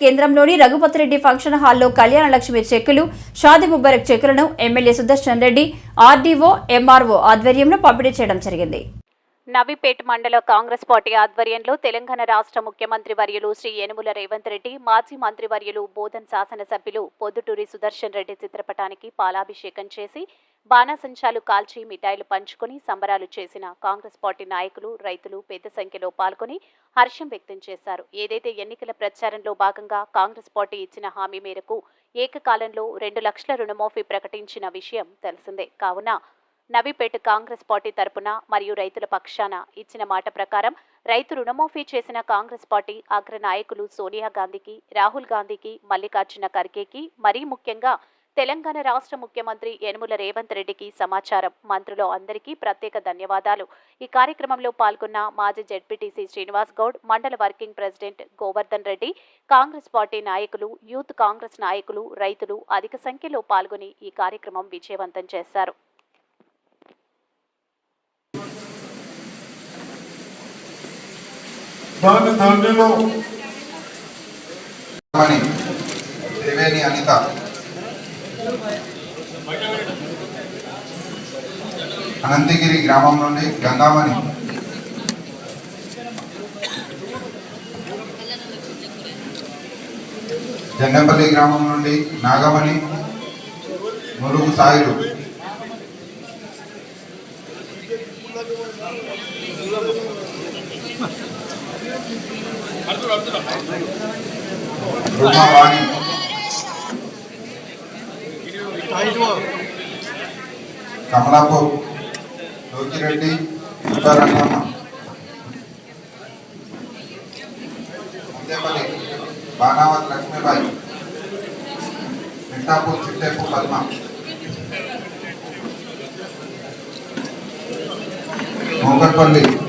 కేంద్రంలోని రఘుపతిరెడ్డి ఫంక్షన్ హాల్లో కళ్యాణ లక్ష్మి చెక్కులు షాది ముబారక్ చెక్కులను MLA Sudarshan Reddy RDO MRO ఆధ్వర్యంలో పంపిణీ చేయడం జరిగింది. నవీపేట్ మండల కాంగ్రెస్ పార్టీ ఆధ్వర్యంలో తెలంగాణ రాష్ట్ర ముఖ్యమంత్రి వర్యులు శ్రీ యనుముల రేవంత్ రెడ్డి మాజీ మంత్రి వర్యులు బోధన్ శాసనసభ్యులు పొద్దుటూరి సుదర్శన్ రెడ్డి చిత్రపటానికి పాలాభిషేకం చేసి బాణాసంచాలు కాల్చి మిఠాయిలు పంచుకొని సంబరాలు చేసిన కాంగ్రెస్ పార్టీ నాయకులు రైతులు పెద్ద సంఖ్యలో పాల్గొని హర్షం వ్యక్తం చేశారు. ఏదైతే ఎన్నికల ప్రచారంలో భాగంగా కాంగ్రెస్ పార్టీ ఇచ్చిన హామీ మేరకు ఏకకాలంలో రెండు లక్షల రుణమాఫీ ప్రకటించిన విషయం తెలిసిందే. కావున నవీపేట కాంగ్రెస్ పార్టీ తరపున మరియు రైతుల పక్షాన ఇచ్చిన మాట ప్రకారం రైతు రుణమాఫీ చేసిన కాంగ్రెస్ పార్టీ అగ్ర నాయకులు సోనియా గాంధీకి రాహుల్ గాంధీకి మల్లికార్జున ఖర్గేకి మరీ ముఖ్యంగా తెలంగాణ రాష్ట్ర ముఖ్యమంత్రి యనుమల రేవంత్ రెడ్డికి సమాచారం. మంత్రులు అందరికీ ప్రత్యేక ధన్యవాదాలు. ఈ కార్యక్రమంలో పాల్గొన్న మాజీ జెడ్పీటీసీ శ్రీనివాస్ గౌడ్ మండల working president Govardhan Reddy Congress party నాయకులు యూత్ కాంగ్రెస్ నాయకులు రైతులు అధిక సంఖ్యలో పాల్గొని ఈ కార్యక్రమం విజయవంతం చేశారు. దాని తండ్రిలో త్రివేణి అనిత. అనంతగిరి గ్రామం నుండి గంగామణి జన్నపల్లి గ్రామం నుండి నాగమణి ములుగు సాయిలు. రుమావాణి కమలాపూర్. లోకిరెడ్డి సుబ్బారంగమ్మ ముందేపల్లి బాణావత్ లక్ష్మీబాయి మిఠాపూర్ చిట్టేపు పద్మ మోకట్పల్లి వెంకటలక్ష్మి